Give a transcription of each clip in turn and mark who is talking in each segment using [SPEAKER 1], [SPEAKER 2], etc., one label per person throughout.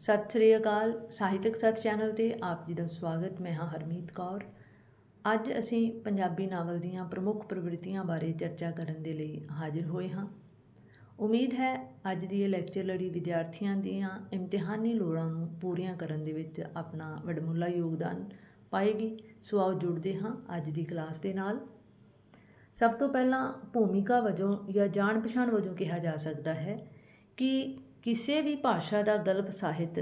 [SPEAKER 1] ਸਤਿ ਸ੍ਰੀ ਅਕਾਲ, ਸਾਹਿਤਕ ਸੱਚ ਚੈਨਲ ਤੇ ਆਪ ਜੀ ਦਾ ਸਵਾਗਤ, ਮੈਂ ਹਾਂ ਹਰਮੀਤ ਕੌਰ। ਅੱਜ ਅਸੀਂ ਪੰਜਾਬੀ ਨਾਵਲ ਦੀਆਂ ਪ੍ਰਮੁੱਖ ਪ੍ਰਵਿਰਤੀਆਂ ਬਾਰੇ ਚਰਚਾ ਕਰਨ ਦੇ ਲਈ ਹਾਜ਼ਰ ਹੋਏ ਹਾਂ। ਉਮੀਦ ਹੈ ਅੱਜ ਦੀ ਇਹ ਲੈਕਚਰ ਲੜੀ ਵਿਦਿਆਰਥੀਆਂ ਦੀਆਂ ਇਮਤਿਹਾਨੀ ਲੋੜਾਂ ਨੂੰ ਪੂਰੀਆਂ ਕਰਨ ਦੇ ਵਿੱਚ ਆਪਣਾ ਵਡਮੁੱਲਾ ਯੋਗਦਾਨ ਪਾਏਗੀ। ਸੋ ਆਓ ਜੁੜਦੇ ਹਾਂ ਅੱਜ ਦੀ ਕਲਾਸ ਦੇ ਨਾਲ। ਸਭ ਤੋਂ ਪਹਿਲਾਂ ਭੂਮਿਕਾ ਵਜੋਂ ਜਾਂ ਜਾਣ ਪਛਾਣ ਵਜੋਂ ਕਿਹਾ ਜਾ ਸਕਦਾ ਹੈ ਕਿ ਕਿਸੇ ਵੀ ਭਾਸ਼ਾ ਦਾ ਗਲਪ ਸਾਹਿਤ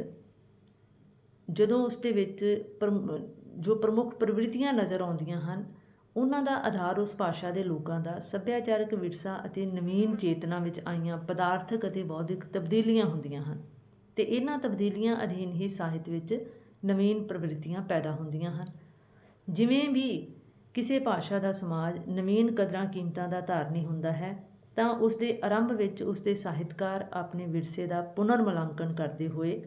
[SPEAKER 1] ਜਦੋਂ ਉਸ ਦੇ ਵਿੱਚ ਪ੍ਰਮ- ਜੋ ਪ੍ਰਮੁੱਖ ਪ੍ਰਵਿਰਤੀਆਂ ਨਜ਼ਰ ਆਉਂਦੀਆਂ ਹਨ, ਉਹਨਾਂ ਦਾ ਆਧਾਰ ਉਸ ਭਾਸ਼ਾ ਦੇ ਲੋਕਾਂ ਦਾ ਸੱਭਿਆਚਾਰਕ ਵਿਰਸਾ ਅਤੇ ਨਵੀਨ ਚੇਤਨਾ ਵਿੱਚ ਆਈਆਂ ਪਦਾਰਥਕ ਅਤੇ ਬੌਧਿਕ ਤਬਦੀਲੀਆਂ ਹੁੰਦੀਆਂ ਹਨ ਤੇ ਇਹਨਾਂ ਤਬਦੀਲੀਆਂ ਅਧੀਨ ਹੀ ਸਾਹਿਤ ਵਿੱਚ ਨਵੀਨ ਪ੍ਰਵਿਰਤੀਆਂ ਪੈਦਾ ਹੁੰਦੀਆਂ ਹਨ। ਜਿਵੇਂ ਵੀ ਕਿਸੇ ਭਾਸ਼ਾ ਦਾ ਸਮਾਜ ਨਵੀਨ ਕਦਰਾਂ ਕੀਮਤਾਂ ਦਾ ਧਾਰਨੀ ਹੁੰਦਾ ਹੈ ਤਾਂ ਉਸ ਦੇ ਆਰੰਭ ਵਿੱਚ ਉਸ ਦੇ ਸਾਹਿਤਕਾਰ ਆਪਣੇ ਵਿਰਸੇ ਦਾ ਪੁਨਰ ਮੁਲਾਂਕਣ ਕਰਦੇ ਹੋਏ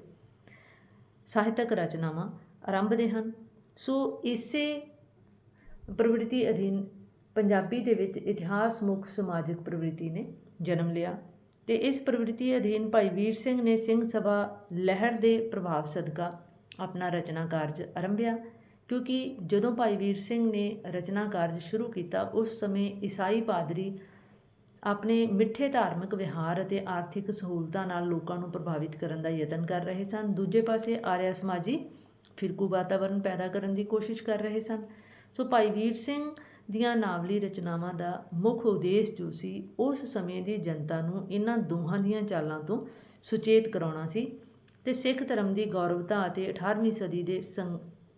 [SPEAKER 1] ਸਾਹਿਤਕ ਰਚਨਾਵਾਂ ਆਰੰਭਦੇ ਹਨ। ਸੋ ਇਸੇ ਪ੍ਰਵਿਰਤੀ ਅਧੀਨ ਪੰਜਾਬੀ ਦੇ ਵਿੱਚ ਇਤਿਹਾਸ ਮੁੱਖ ਸਮਾਜਿਕ ਪ੍ਰਵਿਰਤੀ ਨੇ ਜਨਮ ਲਿਆ ਤੇ ਇਸ ਪ੍ਰਵਿਰਤੀ ਅਧੀਨ ਭਾਈ ਵੀਰ ਸਿੰਘ ਨੇ ਸਿੰਘ ਸਭਾ ਲਹਿਰ ਦੇ ਪ੍ਰਭਾਵ ਸਦਕਾ ਆਪਣਾ ਰਚਨਾ ਕਾਰਜ ਆਰੰਭਿਆ, ਕਿਉਂਕਿ ਜਦੋਂ ਭਾਈ ਵੀਰ ਸਿੰਘ ਨੇ ਰਚਨਾ ਕਾਰਜ ਸ਼ੁਰੂ ਕੀਤਾ, ਉਸ ਸਮੇਂ ਈਸਾਈ ਪਾਦਰੀ ਆਪਣੇ ਮਿੱਠੇ ਧਾਰਮਿਕ ਵਿਹਾਰ ਅਤੇ ਆਰਥਿਕ ਸਹੂਲਤਾਂ ਨਾਲ ਲੋਕਾਂ ਨੂੰ ਪ੍ਰਭਾਵਿਤ ਕਰਨ ਦਾ ਯਤਨ ਕਰ ਰਹੇ ਸਨ। ਦੂਜੇ ਪਾਸੇ ਆਰਿਆ ਸਮਾਜੀ ਫਿਰਕੂ ਵਾਤਾਵਰਣ ਪੈਦਾ ਕਰਨ ਦੀ ਕੋਸ਼ਿਸ਼ ਕਰ ਰਹੇ ਸਨ। ਸੋ ਭਾਈ ਵੀਰ ਸਿੰਘ ਦੀਆਂ ਨਾਵਲੀ ਰਚਨਾਵਾਂ ਦਾ ਮੁੱਖ ਉਦੇਸ਼ ਜੋ ਸੀ, ਉਸ ਸਮੇਂ ਦੀ ਜਨਤਾ ਨੂੰ ਇਹਨਾਂ ਦੋਹਾਂ ਦੀਆਂ ਚਾਲਾਂ ਤੋਂ ਸੁਚੇਤ ਕਰਾਉਣਾ ਸੀ ਤੇ ਸਿੱਖ ਧਰਮ ਦੀ ਗੌਰਵਤਾ ਅਤੇ 18ਵੀਂ ਸਦੀ ਦੇ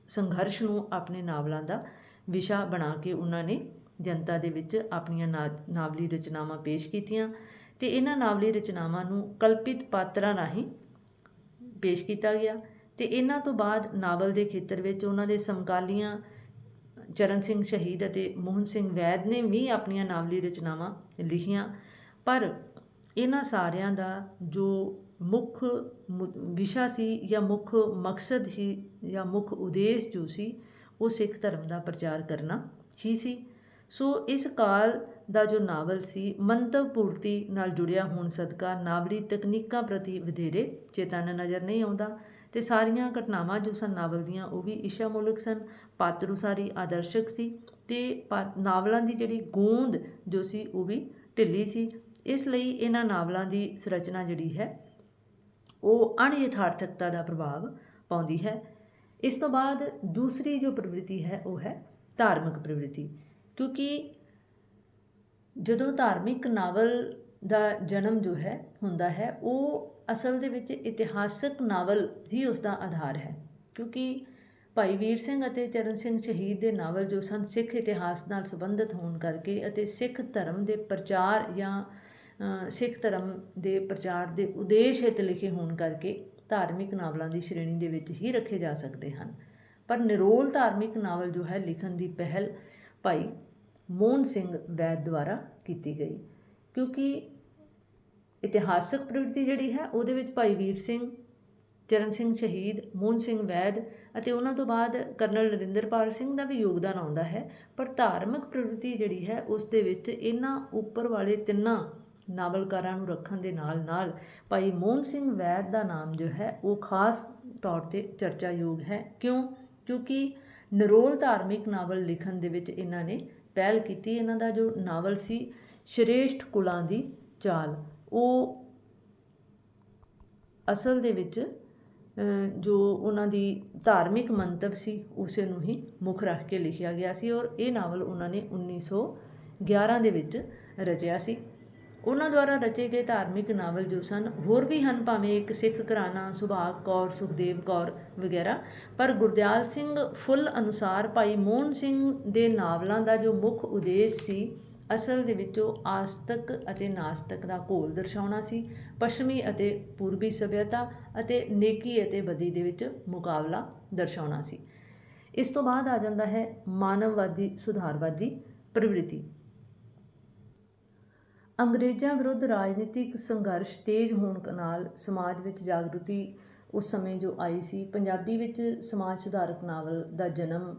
[SPEAKER 1] ਸੰਘਰਸ਼ ਨੂੰ ਆਪਣੇ ਨਾਵਲਾਂ ਦਾ ਵਿਸ਼ਾ ਬਣਾ ਕੇ ਉਹਨਾਂ ਨੇ ਜਨਤਾ ਦੇ ਵਿੱਚ ਆਪਣੀਆਂ ਨਾ- ਨਾਵਲੀ ਰਚਨਾਵਾਂ ਪੇਸ਼ ਕੀਤੀਆਂ ਤੇ ਇਹਨਾਂ ਨਾਵਲੀ ਰਚਨਾਵਾਂ ਨੂੰ ਕਲਪਿਤ ਪਾਤਰਾਂ ਰਾਹੀਂ ਪੇਸ਼ ਕੀਤਾ ਗਿਆ ਤੇ ਇਹਨਾਂ ਤੋਂ ਬਾਅਦ ਨਾਵਲ ਦੇ ਖੇਤਰ ਵਿੱਚ ਉਹਨਾਂ ਦੇ ਸਮਕਾਲੀਆਂ ਚਰਨ ਸਿੰਘ ਸ਼ਹੀਦ ਅਤੇ ਮੋਹਨ ਸਿੰਘ ਵੈਦ ਨੇ ਵੀ ਆਪਣੀਆਂ ਨਾਵਲੀ ਰਚਨਾਵਾਂ ਲਿਖੀਆਂ। ਪਰ ਇਹਨਾਂ ਸਾਰਿਆਂ ਦਾ ਜੋ ਮੁੱਖ ਮੁ- ਵਿਸ਼ਾ ਸੀ ਜਾਂ ਮੁੱਖ ਮਕਸਦ ਸੀ ਜਾਂ ਮੁੱਖ ਉਦੇਸ਼ ਜੋ ਸੀ, ਉਹ ਸਿੱਖ ਧਰਮ ਦਾ ਪ੍ਰਚਾਰ ਕਰਨਾ ਹੀ ਸੀ। ਸੋ ਇਸ ਕਾਲ ਦਾ ਜੋ ਨਾਵਲ ਸੀ ਮੰਤਵ ਪੂਰਤੀ ਨਾਲ ਜੁੜਿਆ ਹੋਣ ਸਦਕਾ ਨਾਵਲੀ ਤਕਨੀਕਾਂ ਪ੍ਰਤੀ ਵਧੇਰੇ ਚੇਤਨ ਨਜ਼ਰ ਨਹੀਂ ਆਉਂਦਾ ਤੇ ਸਾਰੀਆਂ ਘਟਨਾਵਾਂ ਜੋ ਸਨ ਨਾਵਲ ਦੀਆਂ, ਉਹ ਵੀ ਇਸ਼ਾਮੂਲਕ ਸਨ। ਪਾਤਰ ਉਸਾਰੀ ਆਦਰਸ਼ਕ ਸੀ ਤੇ ਪਾ- ਨਾਵਲਾਂ ਦੀ ਜਿਹੜੀ ਗੂੰਦ ਜੋ ਸੀ, ਉਹ ਵੀ ਢਿੱਲੀ ਸੀ। ਇਸ ਲਈ ਇਹਨਾਂ ਨਾਵਲਾਂ ਦੀ ਸੰਰਚਨਾ ਜਿਹੜੀ ਹੈ, ਉਹ ਅਣਯਥਾਰਥਕਤਾ ਦਾ ਪ੍ਰਭਾਵ ਪਾਉਂਦੀ ਹੈ। ਇਸ ਤੋਂ ਬਾਅਦ ਦੂਸਰੀ ਜੋ ਪ੍ਰਵਿਰਤੀ ਹੈ, ਉਹ ਹੈ ਧਾਰਮਿਕ ਪ੍ਰਵਿਰਤੀ। ਕਿਉਂਕਿ ਜਦੋਂ ਧਾਰਮਿਕ ਨਾਵਲ ਦਾ ਜਨਮ ਜੋ ਹੈ, ਹੁੰਦਾ ਹੈ, ਉਹ ਅਸਲ ਦੇ ਵਿੱਚ ਇਤਿਹਾਸਕ ਨਾਵਲ ਹੀ ਉਸ ਦਾ ਆਧਾਰ ਹੈ। ਕਿਉਂਕਿ ਭਾਈ ਵੀਰ ਸਿੰਘ ਅਤੇ ਚਰਨ ਸਿੰਘ ਸ਼ਹੀਦ ਦੇ ਨਾਵਲ ਜੋ ਸਨ, ਸਿੱਖ ਇਤਿਹਾਸ ਨਾਲ ਸੰਬੰਧਿਤ ਹੋਣ ਕਰਕੇ ਅਤੇ ਸਿੱਖ ਧਰਮ ਦੇ ਪ੍ਰਚਾਰ ਜਾਂ ਸਿੱਖ ਧਰਮ ਦੇ ਪ੍ਰਚਾਰ ਦੇ ਉਦੇਸ਼ ਹਿਤ ਲਿਖੇ ਹੋਣ ਕਰਕੇ ਧਾਰਮਿਕ ਨਾਵਲਾਂ ਦੀ ਸ਼੍ਰੇਣੀ ਦੇ ਵਿੱਚ ਹੀ ਰੱਖੇ ਜਾ ਸਕਦੇ ਹਨ। ਪਰ ਨਿਰੋਲ ਧਾਰਮਿਕ ਨਾਵਲ ਜੋ ਹੈ, ਲਿਖਣ ਦੀ ਪਹਿਲ ਭਾਈ ਮੋਹਨ ਸਿੰਘ ਵੈਦ ਦੁਆਰਾ ਕੀਤੀ ਗਈ। ਕਿਉਂਕਿ ਇਤਿਹਾਸਕ ਪ੍ਰਵਿਰਤੀ ਜਿਹੜੀ ਹੈ, ਉਹਦੇ ਵਿੱਚ ਭਾਈ ਵੀਰ ਸਿੰਘ, ਚਰਨ ਸਿੰਘ ਸ਼ਹੀਦ, ਮੋਹਨ ਸਿੰਘ ਵੈਦ ਅਤੇ ਉਹਨਾਂ ਤੋਂ ਬਾਅਦ ਕਰਨਲ ਨਰਿੰਦਰਪਾਲ ਸਿੰਘ ਦਾ ਵੀ ਯੋਗਦਾਨ ਆਉਂਦਾ ਹੈ। ਪਰ ਧਾਰਮਿਕ ਪ੍ਰਵਿਰਤੀ ਜਿਹੜੀ ਹੈ, ਉਸ ਦੇ ਵਿੱਚ ਇਹਨਾਂ ਉੱਪਰ ਵਾਲੇ ਤਿੰਨਾਂ ਨਾਵਲਕਾਰਾਂ ਨੂੰ ਰੱਖਣ ਦੇ ਨਾਲ ਨਾਲ ਭਾਈ ਮੋਹਨ ਸਿੰਘ ਵੈਦ ਦਾ ਨਾਮ ਜੋ ਹੈ, ਉਹ ਖਾਸ ਤੌਰ ਤੇ ਚਰਚਾਯੋਗ ਹੈ। ਕਿਉਂ? ਕਿਉਂਕਿ ਨਰੋਲ ਧਾਰਮਿਕ ਨਾਵਲ ਲਿਖਣ ਦੇ ਵਿੱਚ ਇਹਨਾਂ ਨੇ ਪਹਿਲ ਕੀਤੀ ਇਹਨਾਂ ਦਾ ਜੋ ਨਾਵਲ ਸੀ, ਸ਼੍ਰੇਸ਼ਠ ਕੁਲਾਂ ਦੀ ਚਾਲ। ਉਹ ਅਸਲ ਦੇ ਵਿੱਚ ਜੋ ਉਹਨਾਂ ਦੀ ਧਾਰਮਿਕ ਮੰਤਵ ਸੀ, ਉਸੇ ਨੂੰ ਹੀ ਮੁੱਖ ਰੱਖ ਕੇ ਲਿਖਿਆ ਗਿਆ ਸੀ ਔਰ ਇਹ ਨਾਵਲ ਉਹਨਾਂ ਨੇ 1911 ਦੇ ਵਿੱਚ ਰਚਿਆ ਸੀ। ਉਹਨਾਂ ਦੁਆਰਾ ਰਚੇ ਗਏ ਧਾਰਮਿਕ ਨਾਵਲ ਜੋ ਸਨ, ਹੋਰ ਵੀ ਹਨ ਭਾਵੇਂ ਇੱਕ ਸਿੱਖ ਘਰਾਣਾ, ਸੁਭਾਗ ਕੌਰ, ਸੁਖਦੇਵ ਕੌਰ ਵਗੈਰਾ, ਪਰ ਗੁਰਦਿਆਲ ਸਿੰਘ ਫੁੱਲ ਅਨੁਸਾਰ ਭਾਈ ਮੋਹਨ ਸਿੰਘ ਦੇ ਨਾਵਲਾਂ ਦਾ ਜੋ ਮੁੱਖ ਉਦੇਸ਼ ਸੀ, ਅਸਲ ਦੇ ਵਿੱਚੋਂ ਆਸਤਕ ਅਤੇ ਨਾਸਤਕ ਦਾ ਘੋਲ ਦਰਸਾਉਣਾ ਸੀ, ਪੱਛਮੀ ਅਤੇ ਪੂਰਬੀ ਸਭਿਅਤਾ ਅਤੇ ਨੇਕੀ ਅਤੇ ਬਦੀ ਦੇ ਵਿੱਚ ਮੁਕਾਬਲਾ ਦਰਸਾਉਣਾ ਸੀ। ਇਸ ਤੋਂ ਬਾਅਦ ਆ ਜਾਂਦਾ ਹੈ ਮਾਨਵਵਾਦੀ, ਸੁਧਾਰਵਾਦੀ ਪ੍ਰਵਿਰਤੀ। ਅੰਗਰੇਜ਼ਾਂ ਵਿਰੁੱਧ ਰਾਜਨੀਤਿਕ ਸੰਘਰਸ਼ ਤੇਜ਼ ਹੋਣ ਨਾਲ ਸਮਾਜ ਵਿੱਚ ਜਾਗਰੂਤੀ ਉਸ ਸਮੇਂ ਜੋ ਆਈ ਸੀ, ਪੰਜਾਬੀ ਵਿੱਚ ਸਮਾਜ ਸੁਧਾਰਕ ਨਾਵਲ ਦਾ ਜਨਮ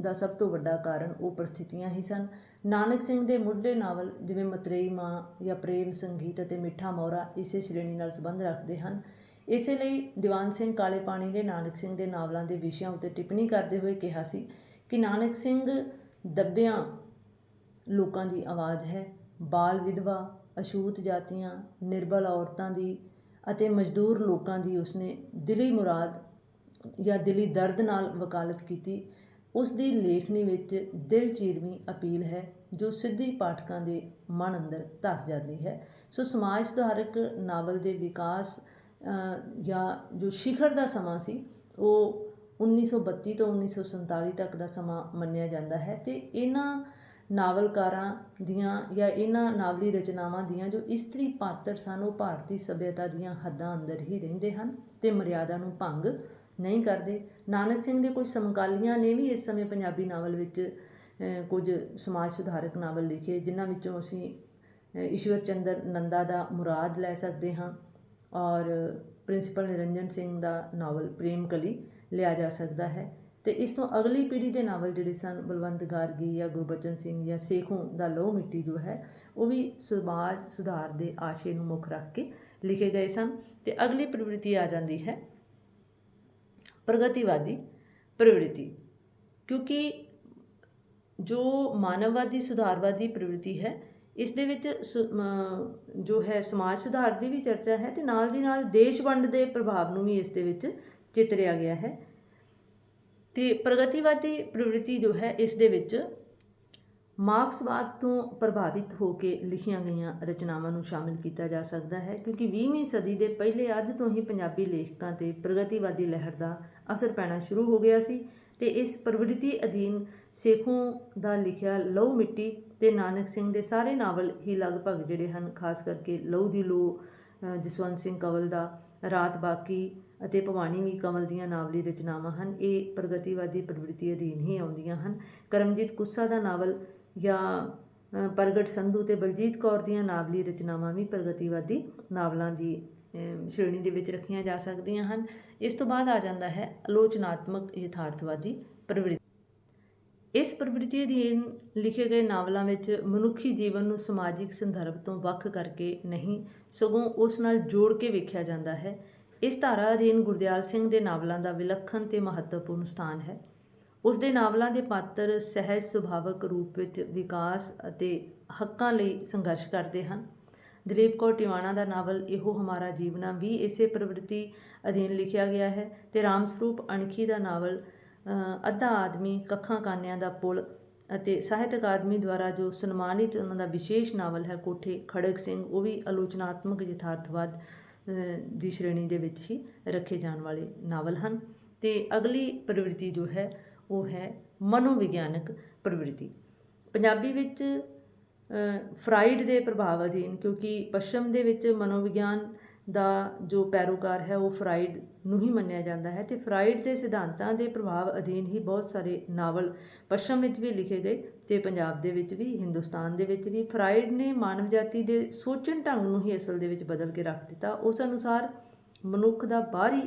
[SPEAKER 1] ਦਾ ਸਭ ਤੋਂ ਵੱਡਾ ਕਾਰਨ ਉਹ ਪਰਿਸਥਿਤੀਆਂ ਹੀ ਸਨ। ਨਾਨਕ ਸਿੰਘ ਦੇ ਮੁੱਢਲੇ ਨਾਵਲ ਜਿਵੇਂ ਮਤਰੇਈ ਮਾਂ ਜਾਂ ਪ੍ਰੇਮ ਸੰਗੀਤ ਅਤੇ ਮਿੱਠਾ ਮੋਰਾ ਇਸੇ ਸ਼੍ਰੇਣੀ ਨਾਲ ਸੰਬੰਧ ਰੱਖਦੇ ਹਨ। ਇਸੇ ਲਈ ਦੀਵਾਨ ਸਿੰਘ ਕਾਲੇ ਪਾਣੀ ਨੇ ਨਾਨਕ ਸਿੰਘ ਦੇ ਨਾਵਲਾਂ ਦੇ ਵਿਸ਼ਿਆਂ ਉੱਤੇ ਟਿੱਪਣੀ ਕਰਦੇ ਹੋਏ ਕਿਹਾ ਸੀ ਕਿ ਨਾਨਕ ਸਿੰਘ ਦੱਬਿਆਂ ਲੋਕਾਂ ਦੀ ਆਵਾਜ਼ ਹੈ। ਬਾਲ ਵਿਧਵਾ, ਅਛੂਤ ਜਾਤੀਆਂ, ਨਿਰਬਲ ਔਰਤਾਂ ਦੀ ਅਤੇ ਮਜ਼ਦੂਰ ਲੋਕਾਂ ਦੀ ਉਸਨੇ ਦਿਲੀ ਮੁਰਾਦ ਜਾਂ ਦਿਲੀ ਦਰਦ ਨਾਲ ਵਕਾਲਤ ਕੀਤੀ ਉਸ ਦੀ ਲੇਖਣੀ ਵਿੱਚ ਦਿਲ ਚੀਰਵੀਂ ਅਪੀਲ ਹੈ, ਜੋ ਸਿੱਧੀ ਪਾਠਕਾਂ ਦੇ ਮਨ ਅੰਦਰ ਧਸ ਜਾਂਦੀ ਹੈ। ਸੋ ਸਮਾਜ ਸੁਧਾਰਕ ਨਾਵਲ ਦੇ ਵਿਕਾਸ ਜਾਂ ਜੋ ਸ਼ਿਖਰ ਦਾ ਸਮਾਂ ਸੀ, ਉਹ 1932 ਤੋਂ 1947 ਤੱਕ ਦਾ ਸਮਾਂ ਮੰਨਿਆ ਜਾਂਦਾ ਹੈ ਤੇ ਇਹਨਾਂ ਨਾਵਲਕਾਰਾਂ ਦੀਆਂ ਜਾਂ ਇਹਨਾਂ ਨਾਵਲੀ ਰਚਨਾਵਾਂ ਦੀਆਂ ਜੋ ਇਸਤਰੀ ਪਾਤਰ ਸਨ ਉਹ ਭਾਰਤੀ ਸਭਿਅਤਾ ਦੀਆਂ ਹੱਦਾਂ ਅੰਦਰ ਹੀ ਰਹਿੰਦੇ ਹਨ ਤੇ ਮਰਿਆਦਾ ਨੂੰ ਭੰਗ ਨਹੀਂ ਕਰਦੇ। ਨਾਨਕ ਸਿੰਘ ਦੇ ਕੁਝ ਸਮਕਾਲੀਆਂ ਨੇ ਵੀ ਇਸ ਸਮੇਂ ਪੰਜਾਬੀ ਨਾਵਲ ਵਿੱਚ ਕੁਝ ਸਮਾਜ ਸੁਧਾਰਕ ਨਾਵਲ ਲਿਖੇ ਜਿਨ੍ਹਾਂ ਵਿੱਚੋਂ ਅਸੀਂ ਅ, ਈਸ਼ਵਰ ਚੰਦਰ ਨੰਦਾ ਦਾ ਮੁਰਾਦ ਲੈ ਸਕਦੇ ਹਾਂ ਔਰ ਪ੍ਰਿੰਸੀਪਲ ਨਿਰੰਜਨ ਸਿੰਘ ਦਾ ਨਾਵਲ ਪ੍ਰੇਮ ਕਲੀ ਲਿਆ ਜਾ ਸਕਦਾ ਹੈ। ਤੇ ਇਸ ਤੋਂ ਅਗਲੀ ਪੀੜ੍ਹੀ ਦੇ ਨਾਵਲ ਜਿਹੜੇ ਸਨ, ਬਲਵੰਤ ਗਾਰਗੀ ਜਾਂ ਗੁਰਬਚਨ ਸਿੰਘ ਜਾਂ ਸੇਖੋਂ ਦਾ ਲੋਹ ਮਿੱਟੀ ਜੋ ਹੈ, ਉਹ ਵੀ ਸਮਾਜ ਸੁਧਾਰ ਦੇ ਆਸ਼ੇ ਨੂੰ ਮੁੱਖ ਰੱਖ ਕੇ ਲਿਖੇ ਗਏ ਸਨ ਤੇ ਅਗਲੀ ਪ੍ਰਵਿਰਤੀ ਆ ਜਾਂਦੀ ਹੈ ਪ੍ਰਗਤੀਵਾਦੀ ਪ੍ਰਵਿਰਤੀ, ਕਿਉਂਕਿ ਜੋ ਮਾਨਵਵਾਦੀ, ਸੁਧਾਰਵਾਦੀ ਪ੍ਰਵਿਰਤੀ ਹੈ, ਇਸ ਦੇ ਵਿੱਚ ਸੁ- ਜੋ ਹੈ ਸਮਾਜ ਸੁਧਾਰ ਦੀ ਵੀ ਚਰਚਾ ਹੈ ਤੇ ਨਾਲ ਦੀ ਨਾਲ ਦੇਸ਼ ਵੰਡ ਦੇ ਪ੍ਰਭਾਵ ਨੂੰ ਵੀ ਇਸ ਦੇ ਵਿੱਚ ਚਿਤਰਿਆ ਗਿਆ ਹੈ। ਤੇ ਪ੍ਰਗਤੀਵਾਦੀ ਪ੍ਰਵਿਰਤੀ ਜੋ ਹੈ, ਇਸ ਦੇ ਵਿੱਚ ਮਾਰਕਸਵਾਦ ਤੋਂ ਪ੍ਰਭਾਵਿਤ ਹੋ ਕੇ ਲਿਖੀਆਂ ਗਈਆਂ ਰਚਨਾਵਾਂ ਨੂੰ ਸ਼ਾਮਿਲ ਕੀਤਾ ਜਾ ਸਕਦਾ ਹੈ, ਕਿਉਂਕਿ 20ਵੀਂ ਸਦੀ ਦੇ ਪਹਿਲੇ ਅੱਧ ਤੋਂ ਹੀ ਪੰਜਾਬੀ ਲੇਖਕਾਂ ਤੇ ਪ੍ਰਗਤੀਵਾਦੀ ਲਹਿਰ ਦਾ ਅਸਰ ਪੈਣਾ ਸ਼ੁਰੂ ਹੋ ਗਿਆ ਸੀ ਤੇ ਇਸ ਪ੍ਰਵਿਰਤੀ ਅਧੀਨ ਸੇਖੋਂ ਦਾ ਲਿਖਿਆ ਲਹੂ ਮਿੱਟੀ ਤੇ ਨਾਨਕ ਸਿੰਘ ਦੇ ਸਾਰੇ ਨਾਵਲ ਹੀ ਲਗਭਗ ਜਿਹੜੇ ਹਨ, ਖਾਸ ਕਰਕੇ ਲਹੂ ਦੀ ਲੋ ਜਸਵੰਤ ਸਿੰਘ ਕੰਵਲ ਦਾ, ਰਾਤ ਬਾਕੀ ਅਤੇ ਭਵਾਨੀ ਵੀ ਕੰਵਲ ਦੀਆਂ ਨਾਵਲੀ ਰਚਨਾਵਾਂ ਹਨ। ਇਹ ਪ੍ਰਗਤੀਵਾਦੀ ਪ੍ਰਵਿਰਤੀ ਅਧੀਨ ਹੀ ਆਉਂਦੀਆਂ ਹਨ। ਕਰਮਜੀਤ ਕੁੱਸਾ ਦਾ ਨਾਵਲ ਜਾਂ ਪ੍ਰਗਟ ਸੰਧੂ ਤੇ ਬਲਜੀਤ ਕੌਰ ਦੀਆਂ ਨਾਵਲੀ ਰਚਨਾਵਾਂ ਵੀ ਪ੍ਰਗਤੀਵਾਦੀ ਨਾਵਲਾਂ ਦੀ ਸ਼੍ਰੇਣੀ ਦੇ ਵਿੱਚ ਰੱਖੀਆਂ ਜਾ ਸਕਦੀਆਂ ਹਨ। ਇਸ ਤੋਂ ਬਾਅਦ ਆ ਜਾਂਦਾ ਹੈ ਆਲੋਚਨਾਤਮਕ ਯਥਾਰਥਵਾਦੀ ਪ੍ਰਵਿਰਤੀ। ਇਸ ਪ੍ਰਵਿਰਤੀ ਅਧੀਨ ਲਿਖੇ ਗਏ ਨਾਵਲਾਂ ਵਿੱਚ ਮਨੁੱਖੀ ਜੀਵਨ ਨੂੰ ਸਮਾਜਿਕ ਸੰਦਰਭ ਤੋਂ ਵੱਖ ਕਰਕੇ ਨਹੀਂ, ਸਗੋਂ ਉਸ ਨਾਲ ਜੋੜ ਕੇ ਵੇਖਿਆ ਜਾਂਦਾ ਹੈ। ਇਸ ਧਾਰਾ ਅਧੀਨ ਗੁਰਦਿਆਲ ਸਿੰਘ ਦੇ ਨਾਵਲਾਂ ਦਾ ਵਿਲੱਖਣ ਤੇ ਮਹੱਤਵਪੂਰਨ ਸਥਾਨ ਹੈ। ਉਸ ਦੇ ਨਾਵਲਾਂ ਦੇ ਪਾਤਰ ਸਹਿਜ ਸੁਭਾਵਕ ਰੂਪ ਵਿੱਚ ਵਿਕਾਸ ਅਤੇ ਹੱਕਾਂ ਲਈ ਸੰਘਰਸ਼ ਕਰਦੇ ਹਨ। ਦਲੀਪ ਕੌਰ ਟਿਵਾਣਾ ਦਾ ਨਾਵਲ ਇਹੋ ਹਮਾਰਾ ਜੀਵਨਾ ਵੀ ਇਸੇ ਪ੍ਰਵਿਰਤੀ ਅਧੀਨ ਲਿਖਿਆ ਗਿਆ ਹੈ ਤੇ ਰਾਮ ਸਰੂਪ ਅਣਖੀ ਦਾ ਨਾਵਲ ਅੱਧਾ ਆਦਮੀ ਕੱਖਾਂ ਕਾਨਿਆਂ ਦਾ ਪੁਲ ਅਤੇ ਸਾਹਿਤ ਅਕਾਦਮੀ ਦੁਆਰਾ ਜੋ ਸਨਮਾਨਿਤ ਉਹਨਾਂ ਦਾ ਵਿਸ਼ੇਸ਼ ਨਾਵਲ ਹੈ, ਕੋਠੇ ਖੜਗ ਸਿੰਘ, ਉਹ ਵੀ ਆਲੋਚਨਾਤਮਕ ਯਥਾਰਥਵਾਦ ਦੀ ਸ਼੍ਰੇਣੀ ਦੇ ਵਿੱਚ ਹੀ ਰੱਖੇ ਜਾਣ ਵਾਲੇ ਨਾਵਲ ਹਨ। ਤੇ ਅਗਲੀ ਪ੍ਰਵਿਰਤੀ ਜੋ ਹੈ, ਉਹ ਹੈ ਮਨੋਵਿਗਿਆਨਕ ਪ੍ਰਵਿਰਤੀ। ਪੰਜਾਬੀ ਵਿੱਚ ਫਰਾਈਡ ਦੇ ਪ੍ਰਭਾਵ ਅਧੀਨ, ਕਿਉਂਕਿ ਪੱਛਮ ਦੇ ਵਿੱਚ ਮਨੋਵਿਗਿਆਨ ਦਾ ਜੋ ਪੈਰੋਕਾਰ ਹੈ, ਉਹ ਫਰਾਇਡ ਨੂੰ ਹੀ ਮੰਨਿਆ ਜਾਂਦਾ ਹੈ ਤੇ ਫਰਾਇਡ ਦੇ ਸਿਧਾਂਤਾਂ ਦੇ ਪ੍ਰਭਾਵ ਅਧੀਨ ਹੀ ਬਹੁਤ ਸਾਰੇ ਨਾਵਲ ਪੱਛਮ ਵਿੱਚ ਵੀ ਲਿਖੇ ਗਏ ਤੇ ਪੰਜਾਬ ਦੇ ਵਿੱਚ ਵੀ, ਹਿੰਦੁਸਤਾਨ ਦੇ ਵਿੱਚ ਵੀ, ਫਰਾਇਡ ਨੇ ਮਾਨਵ ਜਾਤੀ ਦੇ ਸੋਚਣ ਢੰਗ ਨੂੰ ਹੀ ਅਸਲ ਦੇ ਵਿੱਚ ਬਦਲ ਕੇ ਰੱਖ ਦਿੱਤਾ। ਉਸ ਅਨੁਸਾਰ ਮਨੁੱਖ ਦਾ ਬਾਹਰੀ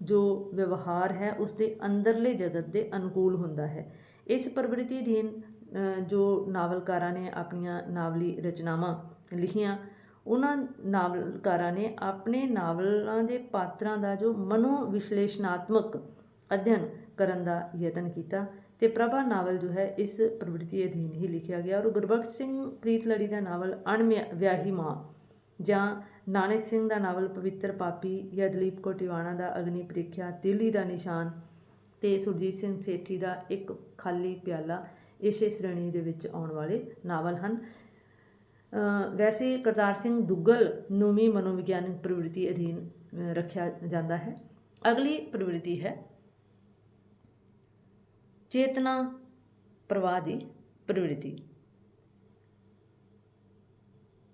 [SPEAKER 1] ਜੋ ਵਿਵਹਾਰ ਹੈ, ਉਸ ਦੇ ਅੰਦਰਲੇ ਜਗਤ ਦੇ ਅਨੁਕੂਲ ਹੁੰਦਾ ਹੈ। ਇਸ ਪ੍ਰਵਿਰਤੀ ਅਧੀਨ ਜੋ ਨਾਵਲਕਾਰਾਂ ਨੇ ਆਪਣੀਆਂ ਨਾਵਲੀ ਰਚਨਾਵਾਂ ਲਿਖੀਆਂ ਉਹਨਾਂ ਨਾਵਲਕਾਰਾਂ ਨੇ ਆਪਣੇ ਨਾਵਲਾਂ ਦੇ ਪਾਤਰਾਂ ਦਾ ਜੋ ਮਨੋ ਵਿਸ਼ਲੇਸ਼ਣਾਤਮਕ ਅਧਿਐਨ ਕਰਨ ਦਾ ਯਤਨ ਕੀਤਾ ਤੇ ਪ੍ਰਭਾ ਨਾਵਲ ਜੋ ਹੈ ਇਸ ਪ੍ਰਵਿਰਤੀ ਅਧੀਨ ਹੀ ਲਿਖਿਆ ਗਿਆ ਔਰ ਗੁਰਬਖਸ਼ ਸਿੰਘ ਪ੍ਰੀਤ ਲੜੀ ਦਾ ਨਾਵਲ ਅਣਵਿਆਹੀ ਮਾਂ ਜਾਂ ਨਾਨਕ ਸਿੰਘ ਦਾ ਨਾਵਲ ਪਵਿੱਤਰ ਪਾਪੀ ਜਾਂ ਦਲੀਪ ਕੋਟਿਵਾਣਾ ਦਾ ਅਗਨੀ ਪ੍ਰੀਖਿਆ ਦਿੱਲੀ ਦਾ ਨਿਸ਼ਾਨ ਤੇ ਸੁਰਜੀਤ ਸਿੰਘ ਸੇਠੀ ਦਾ ਇੱਕ ਖਾਲੀ ਪਿਆਲਾ ਇਸੇ ਸ਼੍ਰੇਣੀ ਦੇ ਵਿੱਚ ਆਉਣ ਵਾਲੇ ਨਾਵਲ ਹਨ। ਵੈਸੇ ਕਰਤਾਰ ਸਿੰਘ ਦੁੱਗਲ ਨੂੰ ਵੀ ਮਨੋਵਿਗਿਆਨਕ ਪ੍ਰਵਿਰਤੀ ਅਧੀਨ ਰੱਖਿਆ ਜਾਂਦਾ ਹੈ। ਅਗਲੀ ਪ੍ਰਵਿਰਤੀ ਹੈ ਚੇਤਨਾ ਪ੍ਰਵਾਹ ਦੀ ਪ੍ਰਵਿਰਤੀ।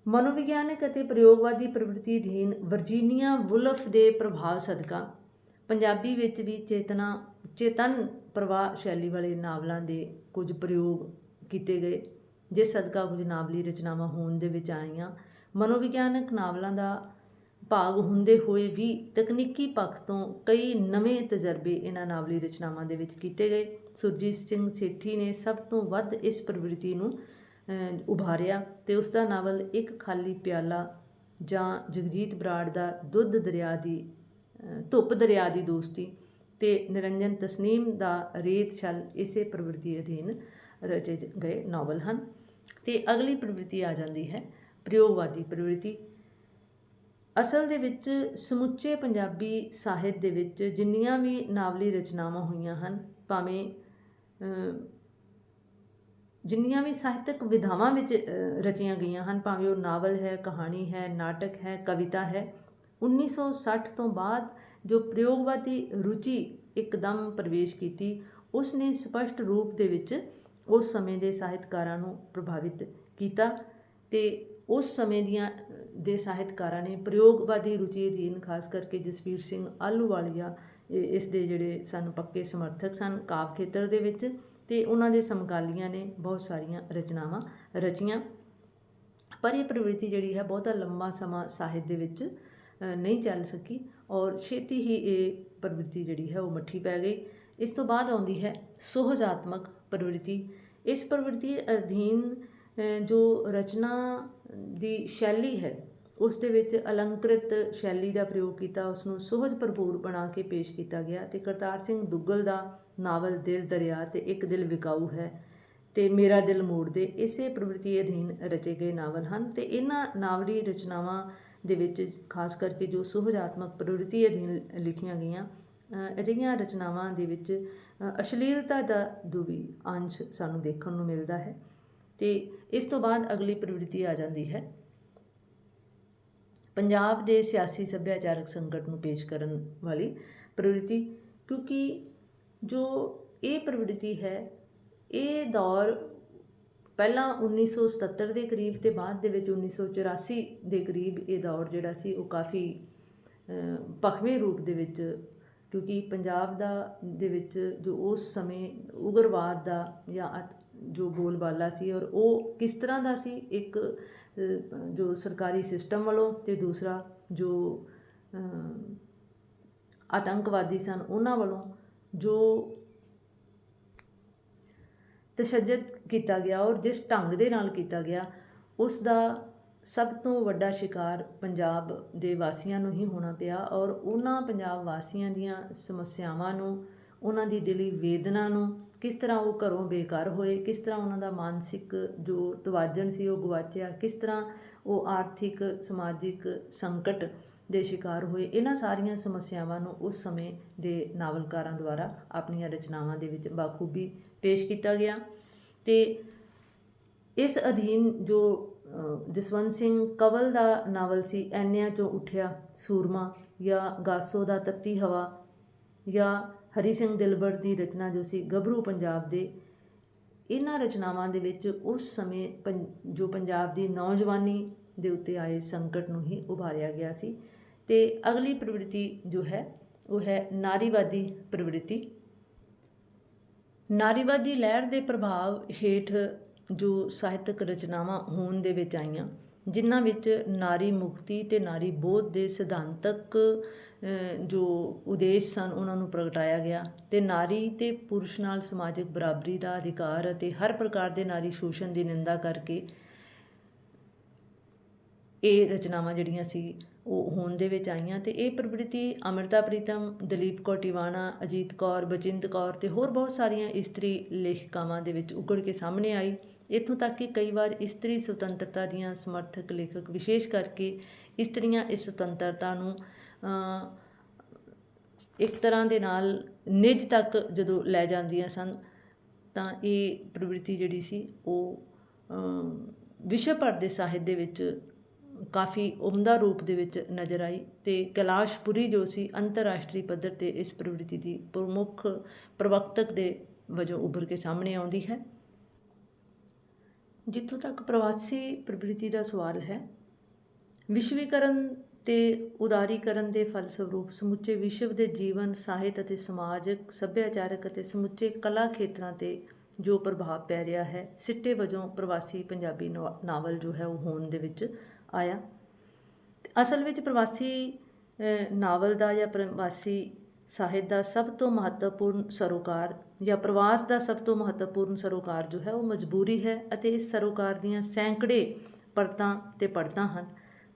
[SPEAKER 1] ਮਨੋਵਿਗਿਆਨਕ ਅਤੇ ਪ੍ਰਯੋਗਵਾਦੀ ਪ੍ਰਵਿਰਤੀ ਅਧੀਨ ਵਰਜੀਨੀਆ ਵੁਲਫ ਦੇ ਪ੍ਰਭਾਵ ਸਦਕਾ ਪੰਜਾਬੀ ਵਿੱਚ ਵੀ ਚੇਤਨਾ, ਚੇਤਨ ਪ੍ਰਵਾਹ ਸ਼ੈਲੀ ਵਾਲੇ ਨਾਵਲਾਂ ਦੇ ਕੁਝ ਪ੍ਰਯੋਗ ਕੀਤੇ ਗਏ। ਜਿਸ ਸਦਕਾ ਕੁਝ ਨਾਵਲੀ ਰਚਨਾਵਾਂ ਹੋਣ ਦੇ ਵਿੱਚ ਆਈਆਂ, ਮਨੋਵਿਗਿਆਨਕ ਨਾਵਲਾਂ ਦਾ ਭਾਗ ਹੁੰਦੇ ਹੋਏ ਵੀ ਤਕਨੀਕੀ ਪੱਖ ਤੋਂ ਕਈ ਨਵੇਂ ਤਜਰਬੇ ਇਹਨਾਂ ਨਾਵਲੀ ਰਚਨਾਵਾਂ ਦੇ ਵਿੱਚ ਕੀਤੇ ਗਏ। ਸੁਰਜੀਤ ਸਿੰਘ ਸੇਠੀ ਨੇ ਸਭ ਤੋਂ ਵੱਧ ਇਸ ਪ੍ਰਵਿਰਤੀ ਨੂੰ ਉਭਾਰਿਆ ਤੇ ਉਸ ਦਾ ਨਾਵਲ ਇੱਕ ਖਾਲੀ ਪਿਆਲਾ ਜਾਂ ਜਗਜੀਤ ਬਰਾੜ ਦਾ ਦੁੱਧ ਦਰਿਆ ਦੀ ਧੁੱਪ ਦਰਿਆ ਦੀ ਦੋਸਤੀ ਤੇ ਨਿਰੰਜਨ ਤਸਨੀਮ ਦਾ ਰੇਤ ਛਲ ਇਸੇ ਪ੍ਰਵਿਰਤੀ ਅਧੀਨ ਰਚੇ ਗਏ ਨਾਵਲ ਹਨ। ਤੇ ਅਗਲੀ ਪ੍ਰਵਿਰਤੀ ਆ ਜਾਂਦੀ ਹੈ, ਪ੍ਰਯੋਗਵਾਦੀ ਪ੍ਰਵਿਰਤੀ। ਅਸਲ ਦੇ ਵਿੱਚ ਸਮੁੱਚੇ ਪੰਜਾਬੀ ਸਾਹਿਤ ਦੇ ਵਿੱਚ ਜਿੰਨੀਆਂ ਵੀ ਨਾਵਲੀ ਰਚਨਾਵਾਂ ਹੋਈਆਂ ਹਨ, ਭਾਵੇਂ ਜਿੰਨੀਆਂ ਵੀ ਸਾਹਿਤਕ ਵਿਧਾਵਾਂ ਵਿੱਚ ਰਚੀਆਂ ਗਈਆਂ ਹਨ, ਭਾਵੇਂ ਉਹ ਨਾਵਲ ਹੈ, ਕਹਾਣੀ ਹੈ, ਨਾਟਕ ਹੈ, ਕਵਿਤਾ ਹੈ 1960 ਤੋਂ ਬਾਅਦ ਜੋ ਪ੍ਰਯੋਗਵਾਦੀ ਰੁਚੀ ਇੱਕਦਮ ਪ੍ਰਵੇਸ਼ ਕੀਤੀ ਉਸ ਨੇ ਸਪਸ਼ਟ ਰੂਪ ਦੇ ਵਿੱਚ ਉਸ ਸਮੇਂ ਦੇ ਸਾਹਿਤਕਾਰਾਂ ਨੂੰ ਪ੍ਰਭਾਵਿਤ ਕੀਤਾ ਤੇ ਉਸ ਸਮੇਂ ਦੀਆਂ ਦੇ ਸਾਹਿਤਕਾਰਾਂ ਨੇ ਪ੍ਰਯੋਗਵਾਦੀ ਰੁਚੀ ਅਧੀਨ ਖਾਸ ਕਰਕੇ ਜਸਵੀਰ ਸਿੰਘ ਆਲੂਵਾਲੀਆ ਇਹ- ਇਸ ਦੇ ਜਿਹੜੇ ਸਾਨੂੰ ਪੱਕੇ ਸਮਰਥਕ ਸਨ ਕਾਵ ਖੇਤਰ ਦੇ ਵਿੱਚ ਤੇ ਉਹਨਾਂ ਦੇ ਸਮਕਾਲੀਆਂ ਨੇ ਬਹੁਤ ਸਾਰੀਆਂ ਰਚਨਾਵਾਂ ਰਚੀਆਂ। ਪਰ ਇਹ ਪ੍ਰਵਿਰਤੀ ਜਿਹੜੀ ਹੈ ਬਹੁਤਾ ਲੰਬਾ ਸਮਾਂ ਸਾਹਿਤ ਦੇ ਵਿੱਚ ਨਹੀਂ ਚੱਲ ਸਕੀ ਔਰ ਛੇਤੀ ਹੀ ਇਹ ਪ੍ਰਵਿਰਤੀ ਜਿਹੜੀ ਹੈ ਉਹ ਮੱਠੀ ਪੈ ਗਈ। ਇਸ ਤੋਂ ਬਾਅਦ ਆਉਂਦੀ ਹੈ ਸੁਹਜਾਤਮਕ ਪ੍ਰਵਿਰਤੀ। ਇਸ ਪ੍ਰਵਿਰਤੀ ਅਧੀਨ ਜੋ ਰਚਨਾ ਦੀ ਸ਼ੈਲੀ ਹੈ, ਉਸ ਦੇ ਵਿੱਚ ਅਲੰਕ੍ਰਿਤ ਸ਼ੈਲੀ ਦਾ ਪ੍ਰਯੋਗ ਕੀਤਾ ਉਸ ਨੂੰ ਸੁਹਜ ਭਰਪੂਰ ਬਣਾ ਕੇ ਪੇਸ਼ ਕੀਤਾ ਗਿਆ ਤੇ ਕਰਤਾਰ ਸਿੰਘ ਦੁੱਗਲ ਦਾ ਨਾਵਲ ਦਿਲ ਦਰਿਆ ਤੇ ਇੱਕ ਦਿਲ ਵਿਕਾਊ ਹੈ ਤੇ ਮੇਰਾ ਦਿਲ ਮੋੜ ਦੇ, ਇਸੇ ਪ੍ਰਵਿਰਤੀ ਅਧੀਨ ਰਚੇ ਗਏ ਨਾਵਲ ਹਨ ਤੇ ਇਹਨਾਂ ਨਾਵਲੀ ਰਚਨਾਵਾਂ ਦੇ ਵਿੱਚ, ਖਾਸ ਕਰਕੇ ਜੋ ਸੁਹਜਾਤਮਕ ਪ੍ਰਵਿਰਤੀ ਅਧੀਨ ਲਿਖੀਆਂ ਗਈਆਂ ਅਜਿਹੀਆਂ ਰਚਨਾਵਾਂ ਦੇ ਵਿੱਚ ਅਸ਼ਲੀਲਤਾ ਦਾ ਦੁਬੀ ਅੰਸ਼ ਸਾਨੂੰ ਦੇਖਣ ਨੂੰ ਮਿਲਦਾ ਹੈ ਤੇ ਇਸ ਤੋਂ ਬਾਅਦ ਅਗਲੀ ਪ੍ਰਵਿਰਤੀ ਆ ਜਾਂਦੀ ਹੈ। ਪੰਜਾਬ ਦੇ ਸਿਆਸੀ ਸੱਭਿਆਚਾਰਕ ਸੰਕਟ ਨੂੰ ਪੇਸ਼ ਕਰਨ ਵਾਲੀ ਪ੍ਰਵਿਰਤੀ ਕਿਉਂਕਿ ਜੋ ਇਹ ਪ੍ਰਵਿਰਤੀ ਹੈ ਇਹ ਦੌਰ ਪਹਿਲਾਂ 1977 ਦੇ ਕਰੀਬ ਤੇ ਬਾਅਦ ਦੇ ਵਿੱਚ 1984 ਦੇ ਕਰੀਬ ਇਹ ਦੌਰ ਜਿਹੜਾ ਸੀ ਉਹ ਕਾਫੀ ਅ, ਭਖਵੇਂ ਰੂਪ ਦੇ ਵਿੱਚ ਕਿਉਂਕਿ ਪੰਜਾਬ ਦਾ, ਦੇ ਵਿੱਚ ਜੋ ਉਸ ਸਮੇਂ ਉਗਰਵਾਦ ਦਾ ਜਾਂ ਜੋ ਬੋਲਬਾਲਾ ਸੀ ਔਰ ਉਹ ਕਿਸ ਤਰ੍ਹਾਂ ਦਾ ਸੀ? ਇੱਕ ਜੋ ਸਰਕਾਰੀ ਸਿਸਟਮ ਵੱਲੋਂ ਤੇ ਦੂਸਰਾ ਜੋ ਆਤੰਕਵਾਦੀ ਸਨ, ਉਹਨਾਂ ਵੱਲੋਂ ਜੋ ਤਸ਼ੱਦਦ ਕੀਤਾ ਗਿਆ ਔਰ ਜਿਸ ਢੰਗ ਦੇ ਨਾਲ ਕੀਤਾ ਗਿਆ, ਉਸ ਦਾ ਸਭ ਤੋਂ ਵੱਡਾ ਸ਼ਿਕਾਰ ਪੰਜਾਬ ਦੇ ਵਾਸੀਆਂ ਨੂੰ ਹੀ ਹੋਣਾ ਪਿਆ ਔਰ ਉਹਨਾਂ ਪੰਜਾਬ ਵਾਸੀਆਂ ਦੀਆਂ ਸਮੱਸਿਆਵਾਂ ਨੂੰ, ਉਹਨਾਂ ਦੀ ਦਿਲੀ ਵੇਦਨਾ ਨੂੰ ਕਿਸ ਤਰ੍ਹਾਂ ਉਹ ਘਰੋਂ ਬੇਕਾਰ ਹੋਏ, ਕਿਸ ਤਰ੍ਹਾਂ ਉਹਨਾਂ ਦਾ ਮਾਨਸਿਕ ਜੋ ਤਵਾਜਨ ਸੀ ਉਹ ਗਵਾਚਿਆ ਕਿਸ ਤਰ੍ਹਾਂ ਉਹ ਆਰਥਿਕ, ਸਮਾਜਿਕ ਸੰਕਟ ਦੇ ਸ਼ਿਕਾਰ ਹੋਏ, ਇਹਨਾਂ ਸਾਰੀਆਂ ਸਮੱਸਿਆਵਾਂ ਨੂੰ ਉਸ ਸਮੇਂ ਦੇ ਨਾਵਲਕਾਰਾਂ ਦੁਆਰਾ ਆਪਣੀਆਂ ਰਚਨਾਵਾਂ ਦੇ ਵਿੱਚ ਬਾਖੂਬੀ ਪੇਸ਼ ਕੀਤਾ ਗਿਆ ਤੇ ਇਸ ਅਧੀਨ ਜੋ ਜਸਵੰਤ ਸਿੰਘ ਕੰਵਲ ਦਾ ਨਾਵਲ ਸੀ, ਐਨਿਆਂ ਚੋਂ ਉੱਠਿਆ ਸੂਰਮਾ ਜਾਂ ਗਾਸੋ ਦਾ ਤੱਤੀ ਹਵਾ ਜਾਂ ਹਰੀ ਸਿੰਘ ਦਿਲਬਰ ਦੀ ਰਚਨਾ ਜੋ ਸੀ, ਗੱਭਰੂ ਪੰਜਾਬ ਦੇ, ਇਹਨਾਂ ਰਚਨਾਵਾਂ ਦੇ ਵਿੱਚ ਉਸ ਸਮੇਂ ਪੰ- ਜੋ ਪੰਜਾਬ ਦੀ ਨੌਜਵਾਨੀ ਦੇ ਉੱਤੇ ਆਏ ਸੰਕਟ ਨੂੰ ਹੀ ਉਭਾਰਿਆ ਗਿਆ ਸੀ। ਤੇ ਅਗਲੀ ਪ੍ਰਵਿਰਤੀ ਜੋ ਹੈ, ਉਹ ਹੈ ਨਾਰੀਵਾਦੀ ਪ੍ਰਵਿਰਤੀ। ਨਾਰੀਵਾਦੀ ਲਹਿਰ ਦੇ ਪ੍ਰਭਾਵ ਹੇਠ ਜੋ ਸਾਹਿਤਕ ਰਚਨਾਵਾਂ ਹੋਣ ਦੇ ਵਿੱਚ ਆਈਆਂ, ਜਿਨ੍ਹਾਂ ਵਿੱਚ ਨਾਰੀ ਮੁਕਤੀ ਅਤੇ ਨਾਰੀ ਬੋਧ ਦੇ ਸਿਧਾਂਤਕ ਜੋ ਉਦੇਸ਼ ਸਨ, ਉਹਨਾਂ ਨੂੰ ਪ੍ਰਗਟਾਇਆ ਗਿਆ ਅਤੇ ਨਾਰੀ ਅਤੇ ਪੁਰਸ਼ ਨਾਲ ਸਮਾਜਿਕ ਬਰਾਬਰੀ ਦਾ ਅਧਿਕਾਰ ਅਤੇ ਹਰ ਪ੍ਰਕਾਰ ਦੇ ਨਾਰੀ ਸ਼ੋਸ਼ਣ ਦੀ ਨਿੰਦਾ ਕਰਕੇ ਇਹ ਰਚਨਾਵਾਂ ਜਿਹੜੀਆਂ ਸੀ, ਉਹ ਹੋਂਦ ਦੇ ਵਿੱਚ ਆਈਆਂ ਤੇ ਇਹ ਪ੍ਰਵਿਰਤੀ ਅੰਮ੍ਰਿਤਾ ਪ੍ਰੀਤਮ, ਦਲੀਪ ਕੌਰ ਟਿਵਾਣਾ, ਅਜੀਤ ਕੌਰ ਬਚਿੰਤ ਕੌਰ ਤੇ ਹੋਰ ਬਹੁਤ ਸਾਰੀਆਂ ਇਸਤਰੀ ਲੇਖਿਕਾਵਾਂ ਦੇ ਵਿੱਚ ਉਗੜ ਕੇ ਸਾਹਮਣੇ ਆਈ। ਇੱਥੋਂ ਤੱਕ ਕਿ ਕਈ ਵਾਰ ਇਸਤਰੀ ਸੁਤੰਤਰਤਾ ਦੀਆਂ ਸਮਰਥਕ ਲੇਖਕ ਵਿਸ਼ੇਸ਼ ਕਰਕੇ ਇਸਤਰੀਆਂ ਇਸ ਸੁਤੰਤਰਤਾ ਨੂੰ ਇੱਕ ਤਰ੍ਹਾਂ ਦੇ ਨਾਲ ਨਿੱਜ ਤੱਕ ਜਦੋਂ ਲੈ ਜਾਂਦੀਆਂ ਸਨ, ਤਾਂ ਇਹ ਪ੍ਰਵਿਰਤੀ ਜਿਹੜੀ ਸੀ ਉਹ ਵਿਸ਼ਵ ਭਰ ਦੇ ਸਾਹਿਤ ਦੇ ਵਿੱਚ ਕਾਫੀ ਉਮਦਾ ਰੂਪ ਦੇ ਵਿੱਚ ਨਜ਼ਰ ਆਈ ਤੇ ਕੈਲਾਸ਼ਪੁਰੀ ਜੋ ਸੀ ਅੰਤਰਰਾਸ਼ਟਰੀ ਪੱਧਰ ਤੇ ਇਸ ਪ੍ਰਵਿਰਤੀ ਦੀ ਪ੍ਰਮੁੱਖ ਪ੍ਰਵਕਤਕ ਦੇ ਵਜੋਂ ਉੱਭਰ ਕੇ ਸਾਹਮਣੇ ਆਉਂਦੀ ਹੈ। ਜਿੱਥੋਂ ਤੱਕ ਪ੍ਰਵਾਸੀ ਪ੍ਰਵਿਰਤੀ ਦਾ ਸਵਾਲ ਹੈ, ਵਿਸ਼ਵੀਕਰਨ ਤੇ ਉਦਾਰੀਕਰਨ ਦੇ ਫਲਸਰੂਪ ਸਮੁੱਚੇ ਵਿਸ਼ਵ ਦੇ ਜੀਵਨ, ਸਾਹਿਤ ਅਤੇ ਸਮਾਜਿਕ ਸੱਭਿਆਚਾਰਕ ਅਤੇ ਸਮੁੱਚੇ ਕਲਾ ਖੇਤਰਾਂ ਤੇ ਜੋ ਪ੍ਰਭਾਵ ਪੈ ਰਿਹਾ ਹੈ, ਸਿੱਟੇ ਵਜੋਂ ਪ੍ਰਵਾਸੀ ਪੰਜਾਬੀ ਨਵਾ- ਨਾਵਲ ਜੋ ਹੈ ਉਹ ਹੋਣ ਦੇ ਵਿੱਚ ਆਇਆ। ਅਸਲ ਵਿੱਚ ਪ੍ਰਵਾਸੀ ਨਾਵਲ ਦਾ ਜਾਂ ਪ੍ਰਵਾਸੀ ਸਾਹਿਤ ਦਾ ਸਭ ਤੋਂ ਮਹੱਤਵਪੂਰਨ ਸਰੋਕਾਰ ਜਾਂ ਪ੍ਰਵਾਸ ਦਾ ਸਭ ਤੋਂ ਮਹੱਤਵਪੂਰਨ ਸਰੋਕਾਰ ਜੋ ਹੈ ਉਹ ਮਜਬੂਰੀ ਹੈ ਅਤੇ ਇਸ ਸਰੋਕਾਰ ਦੀਆਂ ਸੈਂਕੜੇ ਪਰਤਾਂ ਤੇ ਪੜਤਾਂ ਹਨ।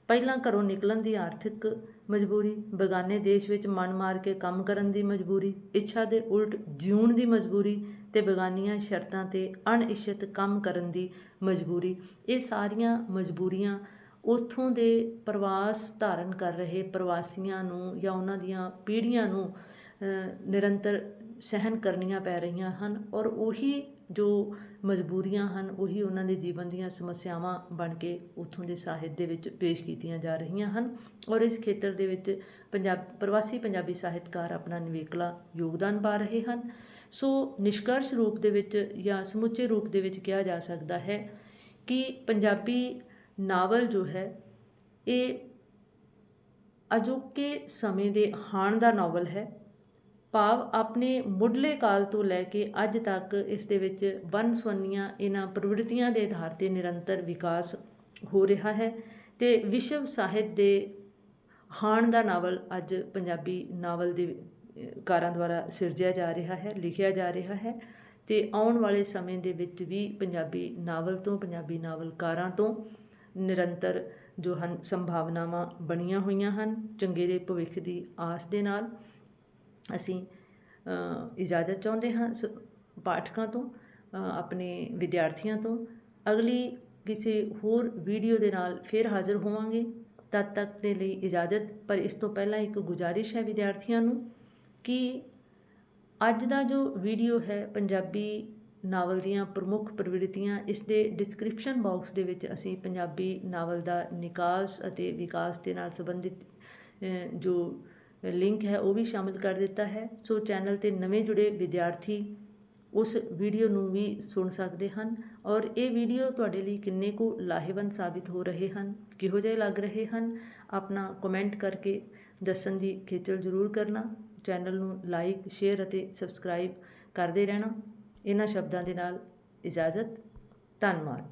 [SPEAKER 1] ਪਹਿਲਾਂ ਘਰੋਂ ਨਿਕਲਣ ਦੀ ਆਰਥਿਕ ਮਜਬੂਰੀ, ਬੇਗਾਨੇ ਦੇਸ਼ ਵਿੱਚ ਮਨ ਮਾਰ ਕੇ ਕੰਮ ਕਰਨ ਦੀ ਮਜਬੂਰੀ, ਇੱਛਾ ਦੇ ਉਲਟ ਜਿਉਣ ਦੀ ਮਜਬੂਰੀ ਤੇ ਬੇਗਾਨੀਆਂ ਸ਼ਰਤਾਂ ਤੇ ਅਣਇੱਛਤ ਕੰਮ ਕਰਨ ਦੀ ਮਜਬੂਰੀ, ਇਹ ਸਾਰੀਆਂ ਮਜਬੂਰੀਆਂ ਉੱਥੋਂ ਦੇ ਪ੍ਰਵਾਸ ਧਾਰਨ ਕਰ ਰਹੇ ਪ੍ਰਵਾਸੀਆਂ ਨੂੰ ਜਾਂ ਉਹਨਾਂ ਦੀਆਂ ਪੀੜ੍ਹੀਆਂ ਨੂੰ ਨਿਰੰਤਰ ਸਹਿਣ ਕਰਨੀਆਂ ਪੈ ਰਹੀਆਂ ਹਨ ਔਰ ਉਹੀ ਜੋ ਮਜਬੂਰੀਆਂ ਹਨ, ਉਹੀ ਉਹਨਾਂ ਦੇ ਜੀਵਨ ਦੀਆਂ ਸਮੱਸਿਆਵਾਂ ਬਣ ਕੇ ਉਥੋਂ ਦੇ ਸਾਹਿਤ ਦੇ ਵਿੱਚ ਪੇਸ਼ ਕੀਤੀਆਂ ਜਾ ਰਹੀਆਂ ਹਨ ਔਰ ਇਸ ਖੇਤਰ ਦੇ ਵਿੱਚ ਪੰਜਾਬ, ਪ੍ਰਵਾਸੀ ਪੰਜਾਬੀ ਸਾਹਿਤਕਾਰ ਆਪਣਾ ਨਿਵੇਕਲਾ ਯੋਗਦਾਨ ਪਾ ਰਹੇ ਹਨ। ਸੋ ਨਿਸ਼ਕਰਸ਼ ਰੂਪ ਦੇ ਵਿੱਚ ਜਾਂ ਸਮੁੱਚੇ ਰੂਪ ਦੇ ਵਿੱਚ ਕਿਹਾ ਜਾ ਸਕਦਾ ਹੈ ਕਿ ਪੰਜਾਬੀ ਨਾਵਲ ਜੋ ਹੈ, ਇਹ ਅਜੋਕੇ ਸਮੇਂ ਦੇ ਹਾਣ ਦਾ ਨਾਵਲ ਹੈ। ਭਾਵ ਆਪਣੇ ਮੁੱਢਲੇ ਕਾਲ ਤੋਂ ਲੈ ਕੇ ਅੱਜ ਤੱਕ ਇਸ ਦੇ ਵਿੱਚ ਵੰਨ ਸੁਵੰਨੀਆਂ ਇਹਨਾਂ ਪ੍ਰਵਿਰਤੀਆਂ ਦੇ ਆਧਾਰ ਤੇ ਨਿਰੰਤਰ ਵਿਕਾਸ ਹੋ ਰਿਹਾ ਹੈ ਤੇ ਵਿਸ਼ਵ ਸਾਹਿਤ ਦੇ ਹਾਣ ਦਾ ਨਾਵਲ ਅੱਜ ਪੰਜਾਬੀ ਨਾਵਲ ਦੇ ਕਾਰਾਂ ਦੁਆਰਾ ਸਿਰਜਿਆ ਜਾ ਰਿਹਾ ਹੈ, ਲਿਖਿਆ ਜਾ ਰਿਹਾ ਹੈ ਤੇ ਆਉਣ ਵਾਲੇ ਸਮੇਂ ਦੇ ਵਿੱਚ ਵੀ ਪੰਜਾਬੀ ਨਾਵਲ ਤੋਂ, ਪੰਜਾਬੀ ਨਾਵਲਕਾਰਾਂ ਤੋਂ ਨਿਰੰਤਰ ਜੋ ਹਨ ਸੰਭਾਵਨਾਵਾਂ ਬਣੀਆਂ ਹੋਈਆਂ ਹਨ। ਚੰਗੇਰੇ ਭਵਿੱਖ ਦੀ ਆਸ ਦੇ ਨਾਲ ਅਸੀਂ ਇਜਾਜ਼ਤ ਚਾਹੁੰਦੇ ਹਾਂ ਸ- ਪਾਠਕਾਂ ਤੋਂ ਆਪਣੇ ਵਿਦਿਆਰਥੀਆਂ ਤੋਂ। ਅਗਲੀ ਕਿਸੇ ਹੋਰ ਵੀਡੀਓ ਦੇ ਨਾਲ ਫਿਰ ਹਾਜ਼ਰ ਹੋਵਾਂਗੇ। ਤਦ ਤੱਕ ਦੇ ਲਈ ਇਜਾਜ਼ਤ। ਪਰ ਇਸ ਤੋਂ ਪਹਿਲਾਂ ਇੱਕ ਗੁਜ਼ਾਰਿਸ਼ ਹੈ ਵਿਦਿਆਰਥੀਆਂ ਨੂੰ ਕਿ ਅੱਜ ਦਾ ਜੋ ਵੀਡੀਓ ਹੈ ਪੰਜਾਬੀ ਨਾਵਲ ਦੀਆਂ ਪ੍ਰਮੁੱਖ ਪ੍ਰਵਿਰਤੀਆਂ, ਇਸ ਦੇ ਡਿਸਕ੍ਰਿਪਸ਼ਨ ਬਾਕਸ ਦੇ ਵਿੱਚ ਅਸੀਂ ਪੰਜਾਬੀ ਨਾਵਲ ਦਾ ਨਿਕਾਸ ਅਤੇ ਵਿਕਾਸ ਦੇ ਨਾਲ ਸੰਬੰਧਿਤ ਜੋ ਲਿੰਕ ਹੈ ਉਹ ਵੀ ਸ਼ਾਮਿਲ ਕਰ ਦਿੱਤਾ ਹੈ। ਸੋ ਚੈਨਲ ਤੇ ਨਵੇਂ ਜੁੜੇ ਵਿਦਿਆਰਥੀ ਉਸ ਵੀਡੀਓ ਨੂੰ ਵੀ ਸੁਣ ਸਕਦੇ ਹਨ ਔਰ ਇਹ ਵੀਡੀਓ ਤੁਹਾਡੇ ਲਈ ਕਿੰਨੇ ਕੁ ਲਾਹੇਵੰਦ ਸਾਬਿਤ ਹੋ ਰਹੇ ਹਨ, ਕਿਹੋ ਜਿਹੇ ਲੱਗ ਰਹੇ ਹਨ, ਆਪਣਾ ਕਮੈਂਟ ਕਰਕੇ ਦੱਸਣ ਦੀ ਖੇਚਲ ਜ਼ਰੂਰ ਕਰਨਾ। ਚੈਨਲ ਨੂੰ ਲਾਈਕ ਸ਼ੇਅਰ ਅਤੇ ਸਬਸਕ੍ਰਾਈਬ ਕਰਦੇ ਰਹਿਣਾ। ਇਹਨਾਂ ਸ਼ਬਦਾਂ ਦੇ ਨਾਲ ਇਜਾਜ਼ਤ ਧੰਨਵਾਦ।